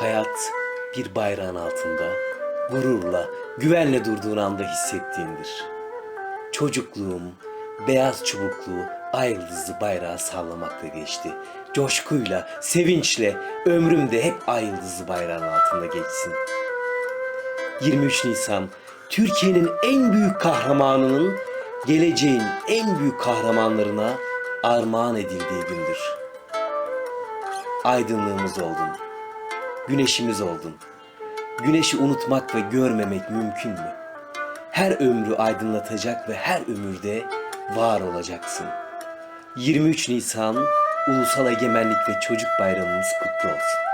hayat bir bayrağın altında gururla, güvenle durduğun anda hissettiğindir. Çocukluğum beyaz çubuklu ay yıldızlı bayrağı sallamakla geçti. Coşkuyla, sevinçle ömrüm de hep ay yıldızlı bayrağın altında geçsin. 23 Nisan Türkiye'nin en büyük kahramanının geleceğin en büyük kahramanlarına armağan edildiği gündür. Aydınlığımız oldun. Güneşimiz oldun. Güneşi unutmak ve görmemek mümkün mü? Her ömrü aydınlatacak ve her ömürde var olacaksın. 23 Nisan Ulusal Egemenlik ve Çocuk Bayramımız kutlu olsun.